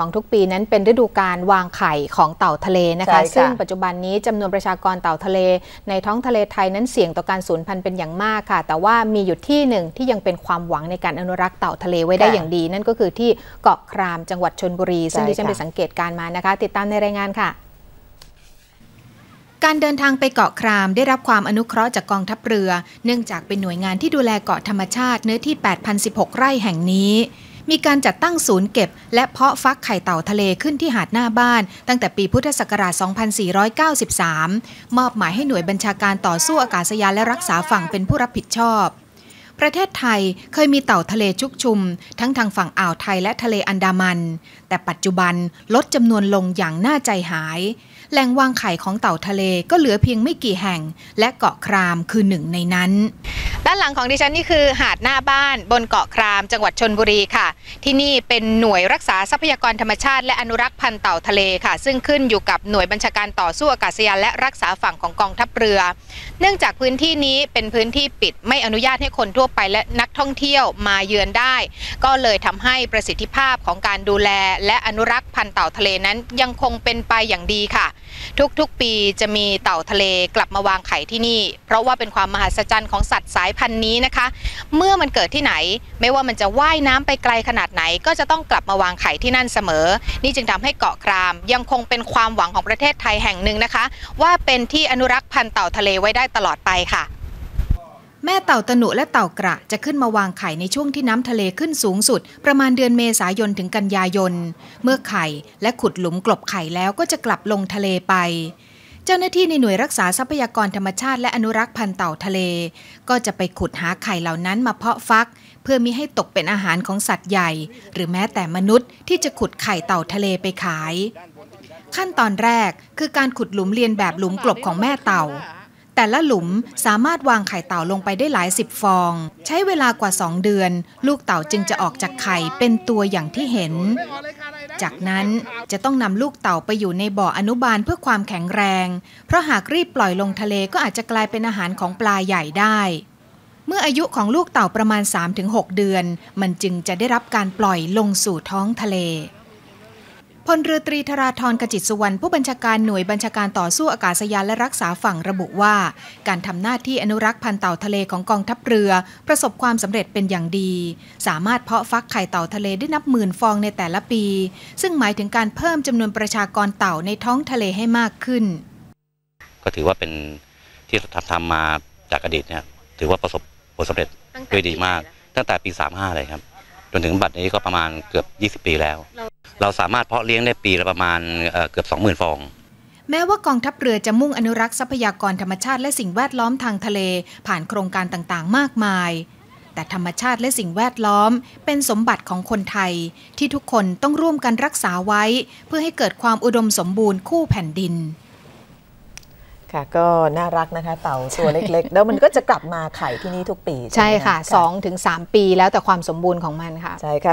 ของทุกปีนั้นเป็นฤดูการวางไข่ของเต่าทะเลนะคะ ซึ่งปัจจุบันนี้จำนวนประชากรเต่าทะเล ในท้องทะเลไทยนั้นเสี่ยงต่อการสูญพันธุ์เป็นอย่างมากค่ะ แต่ว่ามีอยู่ที่หนึ่งที่ยังเป็นความหวังในการอนุรักษ์เต่าทะเลไว้ได้อย่างดี นั่นก็คือที่เกาะครามจังหวัดชนบุรี ซึ่งดิฉันไปสังเกตการมานะคะ ติดตามในรายงานค่ะการเดินทางไปเกาะครามได้รับความอนุเคราะห์จากกองทัพเรือ เนื่องจากเป็นหน่วยงานที่ดูแลเกาะธรรมชาติเนื้อที่ 8,016 ไร่แห่งนี้ มีการจัดตั้งศูนย์เก็บ และเพาะฟักไข่เต่าทะเลขึ้นที่หาดหน้าบ้าน ตั้งแต่ปีพุทธศักราช 2493 มอบหมายให้หน่วยบัญชาการต่อสู้อากาศยานและรักษาฝั่งเป็นผู้รับผิดชอบ ประเทศไทยเคยมีเต่าทะเลชุกชุม ทั้งทางฝั่งอ่าวไทยและทะเลอันดามัน แต่ปัจจุบันลดจำนวนลงอย่างน่าใจหาย แหล่งวางไข่ของเต่าทะเลก็เหลือเพียงไม่กี่แห่ง และเกาะครามคือหนึ่งในนั้น ด้านหลังของดิฉันนี่คือหาดหน้าบ้านบนเกาะคราม จังหวัดชนบุรีค่ะ ที่นี่เป็นหน่วยรักษาทรัพยากรธรรมชาติ และอนุรักษ์พันธุ์เต่าทะเลค่ะ ซึ่งขึ้นอยู่กับหน่วยบัญชาการต่อสู้อากาศยานและรักษาฝั่งของกองทัพเรือ เนื่องจากพื้นที่นี้เป็นพื้นที่ปิดไม่อนุญาตให้คนทั่วไปและนักท่องเที่ยวมาเยือนได้ ก็เลยทำให้ประสิทธิภาพของการดูแล และอนุรักษ์พันธุ์เต่าทะเลนั้นยังคงเป็นไปอย่างดีค่ะ ทุกๆปีจะมีเต่าทะเลกลับมาวางไข่ที่นี่ เพราะว่าเป็นความมหัศจรรย์ของสัตว์สายพันธุ์นี้นะคะ เมื่อมันเกิดที่ไหน ไม่ว่ามันจะว่ายน้ำไปไกลขนาดไหน ก็จะต้องกลับมาวางไข่ที่นั่นเสมอ นี่จึงทำให้เกาะคราม ยังคงเป็นความหวังของประเทศไทยแห่งหนึ่งนะคะ ว่าเป็นที่อนุรักษ์พันธุ์เต่าทะเลไว้ได้ตลอดไปค่ะแม่เต่าตะหนุและเต่ากระจะขึ้นมาวางไข่ในช่วงที่น้ำทะเลขึ้นสูงสุด ประมาณเดือนเมษายนถึงกันยายน เมื่อไข่และขุดหลุมกลบไข่แล้วก็จะกลับลงทะเลไป เจ้าหน้าที่ในหน่วยรักษาทรัพยากรธรรมชาติและอนุรักษ์พันธุ์เต่าทะเล ก็จะไปขุดหาไข่เหล่านั้นมาเพาะฟัก เพื่อมิให้ตกเป็นอาหารของสัตว์ใหญ่ หรือแม้แต่มนุษย์ที่จะขุดไข่เต่าทะเลไปขาย ขั้นตอนแรกคือการขุดหลุมเรียนแบบหลุมกลบของแม่เต่า แต่ละหลุมสามารถวางไข่เต่าลงไปได้หลายสิบฟอง ใช้เวลากว่าสองเดือน ลูกเต่าจึงจะออกจากไข่เป็นตัวอย่างที่เห็น จากนั้นจะต้องนำลูกเต่าไปอยู่ในบ่ออนุบาลเพื่อความแข็งแรง เพราะหากรีบปล่อยลงทะเลก็อาจจะกลายเป็นอาหารของปลาใหญ่ได้ เมื่ออายุของลูกเต่าประมาณ 3-6 เดือน มันจึงจะได้รับการปล่อยลงสู่ท้องทะเล พลเรือตรีธราธรกจิตสุวรรณผู้บัญชาการหน่วยบัญชาการต่อสู้อากาศยานและรักษาฝั่งระบุว่า การทำหน้าที่อนุรักษ์พันธุ์เต่าทะเลของกองทัพเรือ ประสบความสำเร็จเป็นอย่างดี สามารถเพาะฟักไข่เต่าทะเลได้นับหมื่นฟองในแต่ละปี ซึ่งหมายถึงการเพิ่มจำนวนประชากรเต่าในท้องทะเลให้มากขึ้น ก็ถือว่าเป็นที่ทำทำมาจากอดีตเนี่ยถือว่าประสบผลสำเร็จด้วยดีมาก ตั้งแต่ปี 35 เลยครับจนถึงบัดนี้ก็ประมาณเกือบ 20 ปีแล้ว เราสามารถเพาะเลี้ยงได้ปีละประมาณเกือบ 20,000 ฟอง แม้ว่ากองทัพเรือจะมุ่งอนุรักษ์ทรัพยากรธรรมชาติและสิ่งแวดล้อมทางทะเล ผ่านโครงการต่างๆ มากมาย แต่ธรรมชาติและสิ่งแวดล้อม เป็นสมบัติของคนไทย ที่ทุกคนต้องร่วมกันรักษาไว้ เพื่อให้เกิดความอุดมสมบูรณ์คู่แผ่นดินค่ะก็น่ารักนะคะเต่าตัวเล็กๆ แล้วมันก็จะกลับมาไข่ที่นี่ทุกปี ใช่ค่ะ2-3ปีแล้วแต่ความสมบูรณ์ของมันค่ะใช่ค่ะ